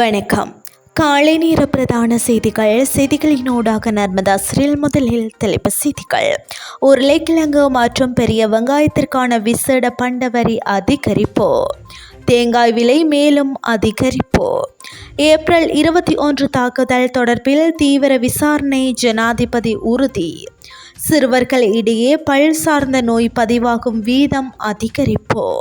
வணக்கம். காலை நேர பிரதான செய்திகள் செய்திகளினூடாக நர்மதா சிறில் முதலில் தலைப்பு செய்திகள். உருளைக்கிழங்கு மற்றும் பெரிய வெங்காயத்திற்கான விசேட பண்டவரி அதிகரிப்பு. தேங்காய் விலை மேலும் அதிகரிப்பு. ஏப்ரல் இருபத்தி ஒன்று தாக்குதல் தொடர்பில் தீவிர விசாரணை ஜனாதிபதி உறுதி. சிறுவர்கள் இடையே பல் சார்ந்த நோய் பதிவாகும் வீதம் அதிகரிப்பு.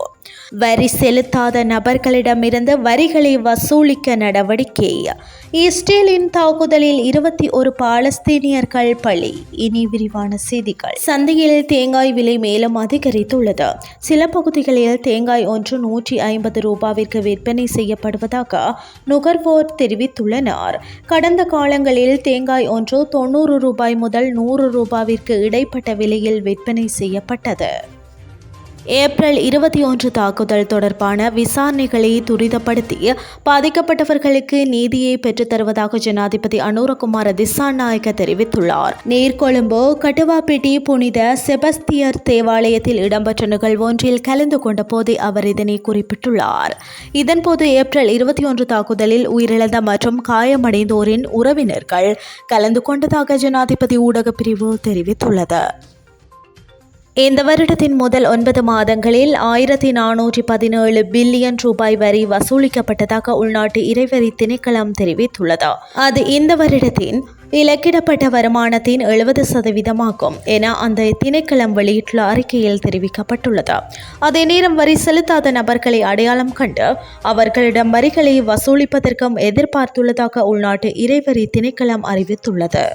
வரி செலுத்தாத நபர்களிடமிருந்து வரிகளை வசூலிக்க நடவடிக்கை. இஸ்ரேலின் தாக்குதலில் இருபத்தி ஒரு பாலஸ்தீனியர்கள் பலி. இனி விரிவான செய்திகள். சந்தையில் தேங்காய் விலை மேலும் அதிகரித்துள்ளது. சில பகுதிகளில் தேங்காய் ஒன்று நூற்றி ஐம்பது ரூபாவிற்கு விற்பனை செய்யப்படுவதாக நுகர்வோர் தெரிவித்துள்ளனர். கடந்த காலங்களில் தேங்காய் ஒன்று தொண்ணூறு ரூபாய் முதல் நூறு ரூபாவிற்கு இடைப்பட்ட விலையில் விற்பனை செய்யப்பட்டது. ஏப்ரல் இருபத்தி ஒன்று தாக்குதல் தொடர்பான விசாரணைகளை துரிதப்படுத்தி பாதிக்கப்பட்டவர்களுக்கு நீதியை பெற்றுத் தருவதாக ஜனாதிபதி அனுரகுமார திசாநாயக்க தெரிவித்துள்ளார். நேர்கொழும்பு கட்டுவாப்பேட்டி புனித செபஸ்தியர் தேவாலயத்தில் இடம்பெற்ற நிகழ்வொன்றில் கலந்து கொண்ட போதே அவர் இதனை குறிப்பிட்டுள்ளார். இதன்போது ஏப்ரல் இருபத்தி ஒன்று தாக்குதலில் உயிரிழந்த மற்றும் காயமடைந்தோரின் உறவினர்கள் கலந்து கொண்டதாக ஜனாதிபதி ஊடகப் பிரிவு தெரிவித்துள்ளது. இந்த வருடத்தின் முதல் ஒன்பது மாதங்களில் ஆயிரத்தி நானூற்றி பதினேழு பில்லியன் ரூபாய் வரி வசூலிக்கப்பட்டதாக உள்நாட்டு இறைவரி திணைக்களம் தெரிவித்துள்ளது. அது இந்த வருடத்தின் இலக்கிடப்பட்ட வருமானத்தின் எழுபது சதவீதமாகும் என அந்த திணைக்களம் வெளியிட்டுள்ள அறிக்கையில் தெரிவிக்கப்பட்டுள்ளது. அதே நேரம் வரி செலுத்தாத நபர்களை அடையாளம் கண்டு அவர்களிடம் வரிகளை வசூலிப்பதற்கும் எதிர்பார்த்துள்ளதாக உள்நாட்டு இறைவரி திணைக்களம் அறிவித்துள்ளது.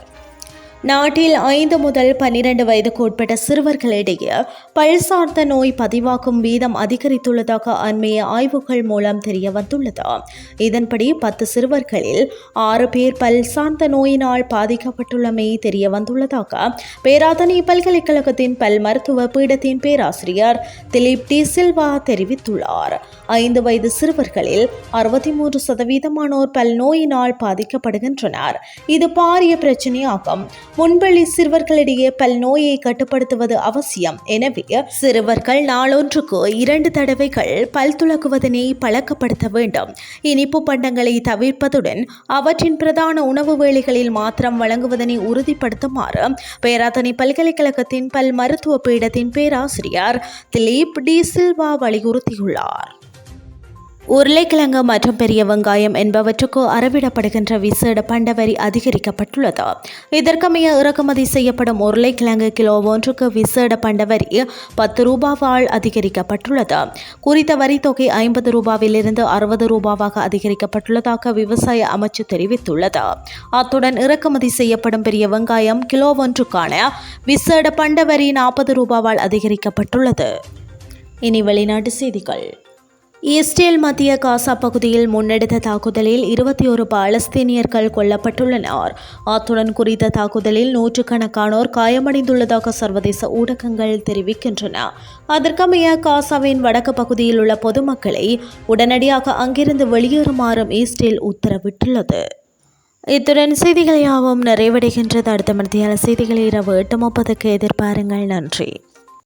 நாட்டில் ஐந்து முதல் பன்னிரண்டு வயதுக்கு உட்பட்ட சிறுவர்களிடையே பல் சார்ந்த நோய் பதிவாக்கும் வீதம் அதிகரித்துள்ளதாக அண்மைய ஆய்வுகள் மூலம் தெரிய வந்துள்ளது இதன்படி பத்து சிறுவர்களில் ஆறு பேர் பல் சார்ந்த நோயினால் பாதிக்கப்பட்டுள்ளமை தெரிய வந்துள்ளதாக பேராதனை பல்கலைக்கழகத்தின் பல் மருத்துவ பீடத்தின் பேராசிரியர் திலீப் டி சில்வா தெரிவித்துள்ளார். ஐந்து வயது சிறுவர்களில் அறுபத்தி மூன்று சதவீதமானோர் பல் நோயினால் பாதிக்கப்படுகின்றனர். இது பாரிய பிரச்சனையாகும். முன்பள்ளி சிறுவர்களிடையே பல் நோயை கட்டுப்படுத்துவது அவசியம். எனவே சிறுவர்கள் நாளொன்றுக்கு இரண்டு தடவைகள் பல் துலக்குவதனை பழக்கப்படுத்த வேண்டும். இனிப்பு பண்டங்களை தவிர்ப்பதுடன் அவற்றின் பிரதான உணவு வேளைகளில் மாத்திரம் வழங்குவதனை உறுதிப்படுத்துமாறு பேராதனை பல்கலைக்கழகத்தின் பல் மருத்துவ பீடத்தின் பேராசிரியர் திலீப் டி சில்வா வலியுறுத்தியுள்ளார். உருளைக்கிழங்கு மற்றும் பெரிய வெங்காயம் என்பவற்றுக்கு அறவிடப்படுகின்ற விசேட பண்டவரி அதிகரிக்கப்பட்டுள்ளது. இதற்கமைய இறக்குமதி செய்யப்படும் உருளைக்கிழங்கு கிலோ ஒன்றுக்கு விசேட பண்டவரி பத்து ரூபாவால் அதிகரிக்கப்பட்டுள்ளது. குறித்த வரி தொகை ஐம்பது ரூபாவிலிருந்து அறுபது ரூபாவாக அதிகரிக்கப்பட்டுள்ளதாக விவசாய அமைச்சு தெரிவித்துள்ளது. அத்துடன் இறக்குமதி செய்யப்படும் பெரிய வெங்காயம் கிலோ ஒன்றுக்கான விசேட பண்டவரி நாற்பது ரூபாவால் அதிகரிக்கப்பட்டுள்ளது. இனி வெளிநாட்டு செய்திகள். இஸ்ரேல் மத்திய காசா பகுதியில் முன்னெடுத்த தாக்குதலில் இருபத்தி ஒரு பாலஸ்தீனியர்கள் கொல்லப்பட்டுள்ளனர். அத்துடன் குறித்த தாக்குதலில் நூற்றுக்கணக்கானோர் காயமடைந்துள்ளதாக சர்வதேச ஊடகங்கள் தெரிவிக்கின்றன. அதற்கமைய காசாவின் வடக்கு பகுதியில் உள்ள பொதுமக்களை உடனடியாக அங்கிருந்து வெளியேறுமாறும் இஸ்ரேல் உத்தரவிட்டுள்ளது. இத்துடன் செய்திகள் யாவும் நிறைவடைகின்றது. அடுத்த மத்தியான செய்திகள் இரவு எட்டு முப்பதுக்கு எதிர்பாருங்கள். நன்றி.